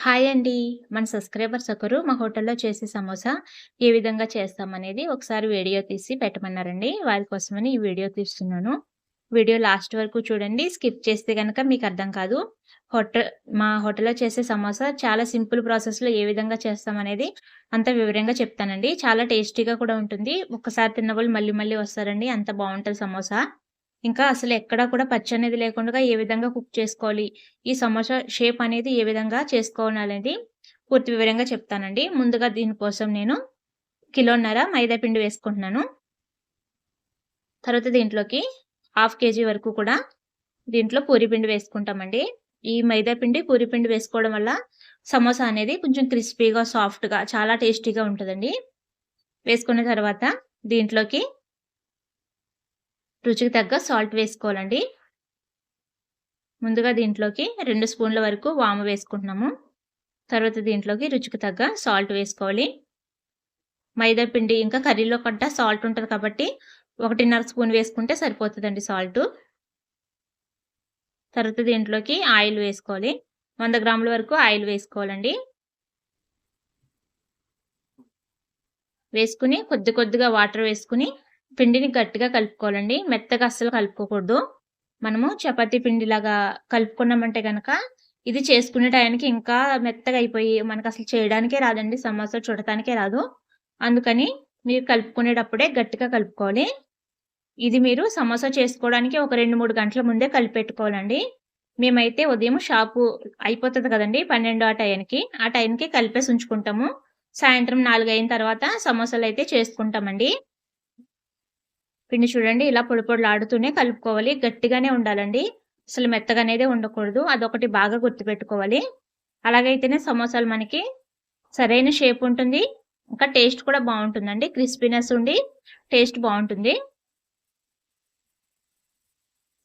Hi అండి. మన subscribers ఒకరు మా హోటల్‌లో చేసే సమోసా ఏ విధంగా చేస్తామనేది ఒకసారి వీడియో తీసి పెట్టమన్నారండి. వాళ్ళ కోసమని ఈ వీడియో తీస్తున్నాను. వీడియో లాస్ట్ వరకు చూడండి. స్కిప్ చేస్తే కనుక మీకు అర్థం కాదు. హోటల్ మా హోటల్‌లో చేసే సమోసా చాలా సింపుల్ ప్రాసెస్‌లో ఏ విధంగా చేస్తామనేది అంత వివరంగా చెప్తానండి. చాలా టేస్టీగా కూడా ఉంటుంది. ఒక్కసారి తిన్నవాళ్ళు మళ్ళీ మళ్ళీ వస్తారండి. అంత బాగుంటుంది సమోసా. ఇంకా అసలు ఎక్కడా కూడా పచ్చనేది లేకుండా ఏ విధంగా కుక్ చేసుకోవాలి, ఈ సమోసా షేప్ అనేది ఏ విధంగా చేసుకోవాలనేది పూర్తి వివరంగా చెప్తానండి. ముందుగా దీనికోసం నేను కిలోన్నర మైదా పిండి వేసుకుంటున్నాను. తర్వాత దీంట్లోకి హాఫ్ కేజీ వరకు కూడా దీంట్లో పూరి పిండి వేసుకుంటామండి. ఈ మైదా పిండి, పూరి పిండి వేసుకోవడం వల్ల సమోసా అనేది కొంచెం క్రిస్పీగా, సాఫ్ట్‌గా చాలా టేస్టీగా ఉంటుందండి వేసుకున్న తర్వాత దీంట్లోకి రుచికి తగ్గ సాల్ట్ వేసుకోవాలండి. ముందుగా దీంట్లోకి రెండు స్పూన్ల వరకు వాము వేసుకుంటున్నాము. తర్వాత దీంట్లోకి రుచికి తగ్గ సాల్ట్ వేసుకోవాలి. మైదా పిండి ఇంకా కర్రీలో కట్ట సాల్ట్ ఉంటుంది కాబట్టి 1.5 స్పూన్ వేసుకుంటే సరిపోతుందండి సాల్టు. తర్వాత దీంట్లోకి ఆయిల్ వేసుకోవాలి. వంద గ్రాముల వరకు ఆయిల్ వేసుకోవాలండి. వేసుకుని కొద్ది కొద్దిగా వాటర్ వేసుకుని పిండిని గట్టిగా కలుపుకోవాలండి. మెత్తగా అస్సలు కలుపుకోకూడదు. మనము చపాతీ పిండిలాగా కలుపుకున్నామంటే కనుక ఇది చేసుకునే టయానికి ఇంకా మెత్తగా అయిపోయి మనకు అసలు చేయడానికే రాదండి సమోసా చూడటానికే రాదు. అందుకని మీరు కలుపుకునేటప్పుడే గట్టిగా కలుపుకోవాలి. ఇది మీరు సమోసా చేసుకోవడానికి ఒక 2, 3 గంటల ముందే కలిపెట్టుకోవాలండి. మేమైతే ఉదయం షాపు అయిపోతుంది కదండి పన్నెండు ఆ టైంకి ఆ టైంకి కలిపేసి ఉంచుకుంటాము. సాయంత్రం నాలుగు అయిన తర్వాత సమోసాలు అయితే చేసుకుంటామండి. పిండి చూడండి ఇలా పొడి పొడులాడుతూనే కలుపుకోవాలి. గట్టిగానే ఉండాలండి. అసలు మెత్తగా అనేది ఉండకూడదు. అదొకటి బాగా గుర్తుపెట్టుకోవాలి. అలాగైతేనే సమోసాలు మనకి సరైన షేప్ ఉంటుంది. ఇంకా టేస్ట్ కూడా బాగుంటుందండి క్రిస్పీనెస్ ఉండి టేస్ట్ బాగుంటుంది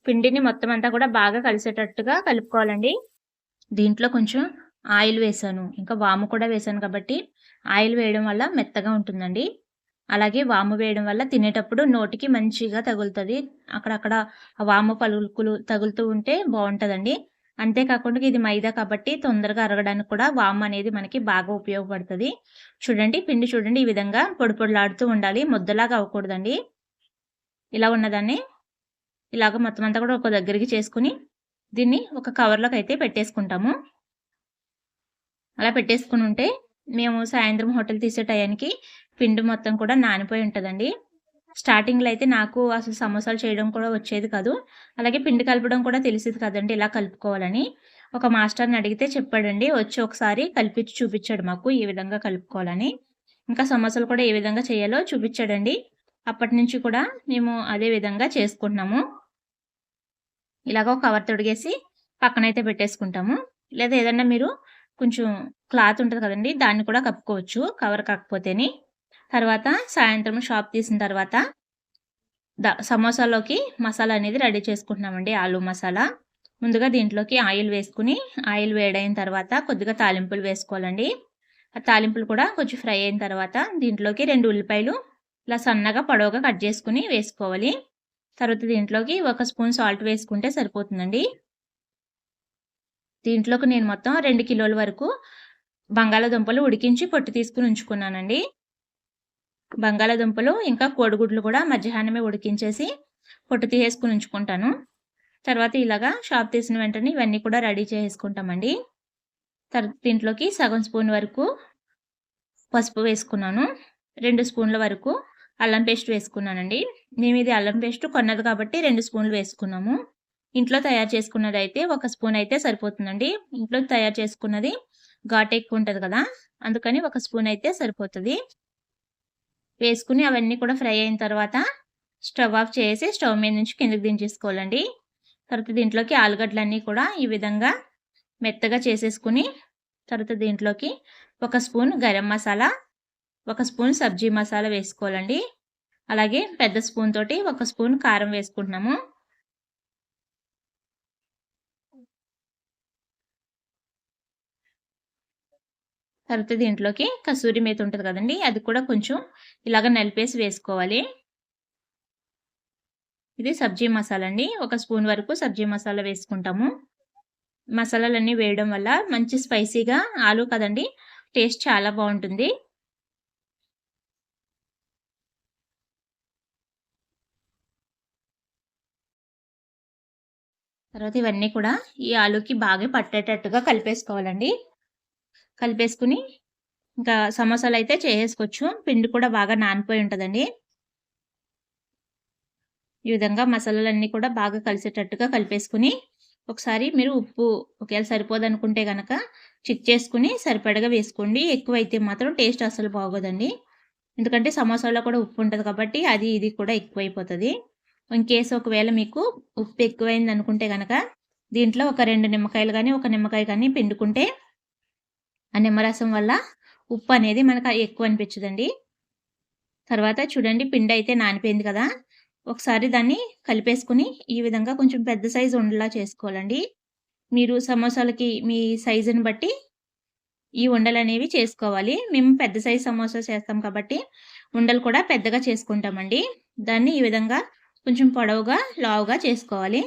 పిండిని మొత్తం అంతా కూడా బాగా కలిసేటట్టుగా కలుపుకోవాలండి. దీంట్లో కొంచెం ఆయిల్ వేసాను ఇంకా వాము కూడా వేసాను కాబట్టి ఆయిల్ వేయడం వల్ల మెత్తగా ఉంటుందండి. అలాగే వాము వేయడం వల్ల తినేటప్పుడు నోటికి మంచిగా తగులుతుంది అక్కడక్కడ వాము పలుకులు తగులుతూ ఉంటే బాగుంటుందండి అంతేకాకుండా ఇది మైదా కాబట్టి తొందరగా అరగడానికి కూడా వాము అనేది మనకి బాగా ఉపయోగపడుతుంది చూడండి పిండి చూడండి ఈ విధంగా పొడి పొడిలాడుతూ ఉండాలి. ముద్దలాగా అవ్వకూడదండి. ఇలా ఉన్నదాన్ని ఇలాగ మొత్తం అంతా కూడా ఒక దగ్గరికి చేసుకొని దీన్ని ఒక కవర్లోకి అయితే పెట్టేసుకుంటాము. అలా పెట్టేసుకుని ఉంటే మేము సాయంత్రం హోటల్ తీసే టయానికి పిండి మొత్తం కూడా నానిపోయి ఉంటుందండి స్టార్టింగ్‌లో అయితే నాకు అసలు సమోసాలు చేయడం కూడా వచ్చేది కాదు. అలాగే పిండి కలపడం కూడా తెలిసేది కదండి ఇలా కలుపుకోవాలని. ఒక మాస్టర్‌ని అడిగితే చెప్పాడండి. వచ్చి ఒకసారి కలిపించి చూపించాడు మాకు ఈ విధంగా కలుపుకోవాలని. ఇంకా సమోసాలు కూడా ఏ విధంగా చేయాలో చూపిచ్చాడండి. అప్పటినుంచి కూడా మేము అదే విధంగా చేసుకుంటున్నాము. ఇలాగ ఒక కవర్ తొడిగేసి పక్కనైతే పెట్టేసుకుంటాము. లేదా ఏదన్నా మీరు కొంచెం క్లాత్ ఉంటుంది కదండి దాన్ని కూడా కప్పుకోవచ్చు కవర్ కాకపోతేని. తర్వాత సాయంత్రం షాప్ తీసిన తర్వాత ద సమోసాలోకి మసాలా అనేది రెడీ చేసుకుంటున్నామండి. ఆలు మసాలా. ముందుగా దీంట్లోకి ఆయిల్ వేసుకుని ఆయిల్ వేడైన తర్వాత కొద్దిగా తాలింపులు వేసుకోవాలండి. ఆ తాలింపులు కూడా కొంచెం ఫ్రై అయిన తర్వాత దీంట్లోకి రెండు ఉల్లిపాయలు ఇలా సన్నగా పొడవుగా కట్ చేసుకుని వేసుకోవాలి. తర్వాత దీంట్లోకి ఒక స్పూన్ సాల్ట్ వేసుకుంటే సరిపోతుందండి. దీంట్లోకి నేను మొత్తం రెండు కిలోల వరకు బంగాళాదుంపలు ఉడికించి పొట్టు తీసుకుని ఉంచుకున్నానండి. బంగాళాదుంపలు ఇంకా కోడిగుడ్లు కూడా మధ్యాహ్నమే ఉడికించేసి పొట్టు తీసేసుకుని ఉంచుకుంటాను. తర్వాత ఇలాగా షాప్ తీసిన వెంటనే ఇవన్నీ కూడా రెడీ చేసుకుంటామండి తర్వాత దీంట్లోకి సగం స్పూన్ వరకు పసుపు వేసుకున్నాను. రెండు స్పూన్ల వరకు అల్లం పేస్ట్ వేసుకున్నానండి. మేము ఇది అల్లం పేస్ట్ కొన్నది కాబట్టి రెండు స్పూన్లు వేసుకున్నాము. ఇంట్లో తయారు చేసుకున్నది అయితే ఒక స్పూన్ అయితే సరిపోతుందండి. ఇంట్లో తయారు చేసుకున్నది ఘాటు ఎక్కువ ఉంటుంది కదా! అందుకని ఒక స్పూన్ అయితే సరిపోతుంది వేసుకుని అవన్నీ కూడా ఫ్రై అయిన తర్వాత స్టవ్ ఆఫ్ చేసి స్టవ్ మీద నుంచి కిందకి దించేసుకోవాలండి. తర్వాత దీంట్లోకి ఆలుగడ్డలన్నీ కూడా ఈ విధంగా మెత్తగా చేసేసుకొని తర్వాత దీంట్లోకి ఒక స్పూన్ గరం మసాలా, ఒక స్పూన్ సబ్జీ మసాలా వేసుకోవాలండి. అలాగే పెద్ద స్పూన్ తోటి ఒక స్పూన్ కారం వేసుకుంటున్నాము. తర్వాత దీంట్లోకి కసూరి మేత ఉంటుంది కదండి అది కూడా కొంచెం ఇలాగ నలిపేసి వేసుకోవాలి. ఇది సబ్జీ మసాలా అండి. ఒక స్పూన్ వరకు సబ్జీ మసాలా వేసుకుంటాము. మసాలాలన్నీ వేయడం వల్ల మంచి స్పైసీగా ఆలు కదండి టేస్ట్ చాలా బాగుంటుంది తర్వాత ఇవన్నీ కూడా ఈ ఆలుకి బాగా పట్టేటట్టుగా కలిపేసుకోవాలండి కలిపేసుకుని ఇంకా సమోసాలు అయితే చేసేసుకోవచ్చు. పిండి కూడా బాగా నానిపోయి ఉంటుందండి. ఈ విధంగా మసాలాలన్నీ కూడా బాగా కలిసేటట్టుగా కలిపేసుకుని ఒకసారి మీరు ఉప్పు ఒకవేళ సరిపోదనుకుంటే కనుక చెక్ చేసుకుని సరిపడగా వేసుకోండి. ఎక్కువ అయితే మాత్రం టేస్ట్ అసలు బాగోదండి. ఎందుకంటే సమోసాలో కూడా ఉప్పు ఉంటుంది కాబట్టి అది ఇది కూడా ఎక్కువైపోతుంది. ఇంకేస్ ఒకవేళ మీకు ఉప్పు ఎక్కువైంది అనుకుంటే కనుక దీంట్లో ఒక రెండు నిమ్మకాయలు కానీ ఒక నిమ్మకాయ కానీ పిండుకుంటే ఆ నిమ్మరసం వల్ల ఉప్పు అనేది మనకు ఎక్కువ అనిపించదండి. తర్వాత చూడండి పిండి అయితే నానిపోయింది కదా. ఒకసారి దాన్ని కలిపేసుకుని ఈ విధంగా కొంచెం పెద్ద సైజు ఉండలా చేసుకోవాలండి. మీరు సమోసాలకి మీ సైజుని బట్టి ఈ ఉండలు అనేవి చేసుకోవాలి. మేము పెద్ద సైజు సమోసా చేస్తాం కాబట్టి ఉండలు కూడా పెద్దగా చేసుకుంటామండి. దాన్ని ఈ విధంగా కొంచెం పొడవుగా లావుగా చేసుకోవాలి.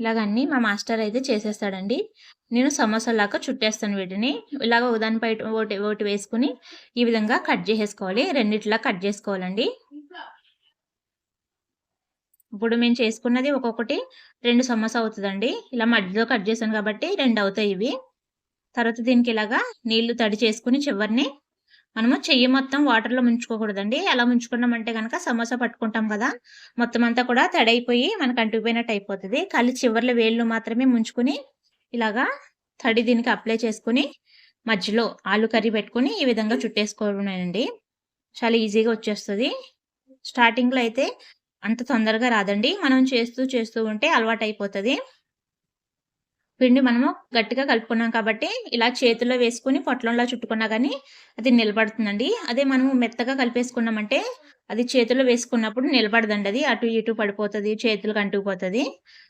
ఇలాగన్నీ మా మాస్టర్ అయితే చేసేస్తాడండి. నేను సమోసాలాగా చుట్టేస్తాను వీటిని. ఇలాగ ఉదాహరణ ఒకటి ఒకటి వేసుకుని ఈ విధంగా కట్ చేసేసుకోవాలి. రెండిట్లా కట్ చేసుకోవాలండి. ఇప్పుడు మేము చేసుకున్నది ఒక్కొక్కటి రెండు సమోసా అవుతుందండి. ఇలా మధ్యలో కట్ చేశాను కాబట్టి రెండు అవుతాయి ఇవి. తర్వాత దీనికి ఇలాగా నీళ్ళు తడి చేసుకుని చివరిని మనము చెయ్యి మొత్తం వాటర్లో ముంచుకోకూడదండి. ఎలా ముంచుకున్నామంటే కనుక సమోసా పట్టుకుంటాం కదా మొత్తం అంతా కూడా తడైపోయి మనకు అంటుకుపోయినట్టు అయిపోతుంది. కళ్ళు చివర్ల వేళ్ళు మాత్రమే ముంచుకుని ఇలాగా తడి దీనికి అప్లై చేసుకుని మధ్యలో ఆలు కర్రీ పెట్టుకుని ఈ విధంగా చుట్టేసుకోవడమేనండి. చాలా ఈజీగా వచ్చేస్తుంది. స్టార్టింగ్లో అయితే అంత తొందరగా రాదండి. మనం చేస్తూ చేస్తూ ఉంటే అలవాటు అయిపోతుంది పిండి మనము గట్టిగా కలుపుకున్నాం కాబట్టి ఇలా చేతిలో వేసుకుని పొట్లంలో చుట్టుకున్నా కానీ అది నిలబడుతుందండి. అదే మనము మెత్తగా కలిపేసుకున్నామంటే అది చేతిలో వేసుకున్నప్పుడు నిలబడదండి అది. అటు ఇటు పడిపోతుంది చేతులకు అంటుకుపోతుంది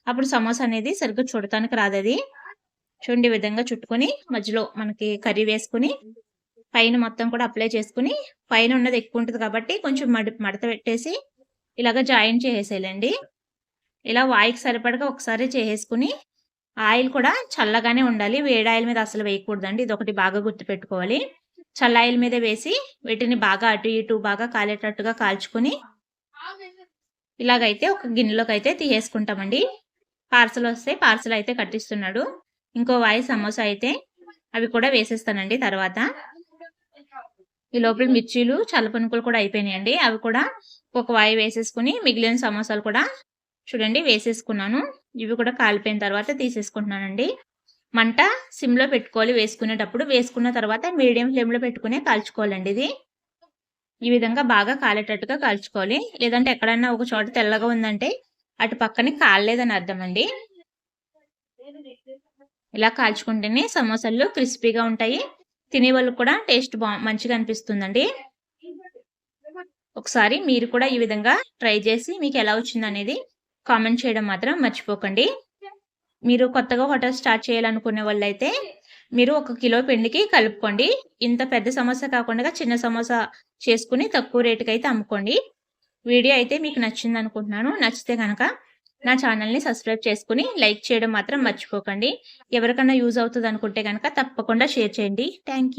అప్పుడు సమోసా అనేది సరిగ్గా చూడటానికి రాదది. చూడండి విధంగా చుట్టుకొని మధ్యలో మనకి కర్రీ వేసుకుని పైన మొత్తం కూడా అప్లై చేసుకుని పైన ఉన్నది ఎక్కువ ఉంటుంది కాబట్టి కొంచెం మడి మడత పెట్టేసి ఇలాగ జాయిన్ చేసేయాలండి ఇలా వాయికి సరిపడగా ఒకసారి చేసేసుకుని ఆయిల్ కూడా చల్లగానే ఉండాలి. వేడి ఆయిల్ మీద అసలు వేయకూడదండి. ఇది ఒకటి బాగా గుర్తుపెట్టుకోవాలి. చల్ల ఆయిల్ మీద వేసి వీటిని బాగా అటు ఇటు బాగా కాలేటట్టుగా కాల్చుకొని ఇలాగైతే ఒక గిన్నెలోకి అయితే తీసేసుకుంటామండి. పార్సల్ వస్తే పార్సల్ అయితే కట్టిస్తున్నాడు. ఇంకో వాయి సమోసా అయితే అవి కూడా వేసేస్తానండి తర్వాత. ఈ లోపల మిర్చీలు చల్లపనుకులు కూడా అయిపోయినాయండి. అవి కూడా ఒక వాయి వేసేసుకుని మిగిలిన సమోసాలు కూడా చూడండి వేసేసుకున్నాను. ఇవి కూడా కాలిపోయిన తర్వాత తీసేసుకుంటున్నానండి. మంట సిమ్లో పెట్టుకోవాలి. వేసుకునేటప్పుడు వేసుకున్న తర్వాత మీడియం ఫ్లేమ్లో పెట్టుకునే కాల్చుకోవాలండి ఇది. ఈ విధంగా బాగా కాలేటట్టుగా కాల్చుకోవాలి. లేదంటే ఎక్కడన్నా ఒక చోట తెల్లగా ఉందంటే అటు పక్కనే కాలేదని అర్థం అండి ఇలా కాల్చుకుంటేనే సమోసాలు క్రిస్పీగా ఉంటాయి. తినే వాళ్ళకి కూడా టేస్ట్ బా మంచిగా అనిపిస్తుందండి. ఒకసారి మీరు కూడా ఈ విధంగా ట్రై చేసి మీకు ఎలా వచ్చింది అనేది కామెంట్ చేయడం మాత్రం మర్చిపోకండి. మీరు కొత్తగా హోటల్ స్టార్ట్ చేయాలనుకునే వాళ్ళైతే మీరు ఒక కిలో పిండికి కలుపుకోండి. ఇంత పెద్ద సమోసా కాకుండా చిన్న సమోసా చేసుకుని తక్కువ రేటుకి అయితే అమ్ముకోండి. వీడియో అయితే మీకు నచ్చింది అనుకుంటున్నాను. నచ్చితే కనుక నా ఛానల్ని సబ్స్క్రైబ్ చేసుకుని లైక్ చేయడం మాత్రం మర్చిపోకండి. ఎవరికన్నా యూజ్ అవుతుంది అనుకుంటే కనుక తప్పకుండా షేర్ చేయండి. థ్యాంక్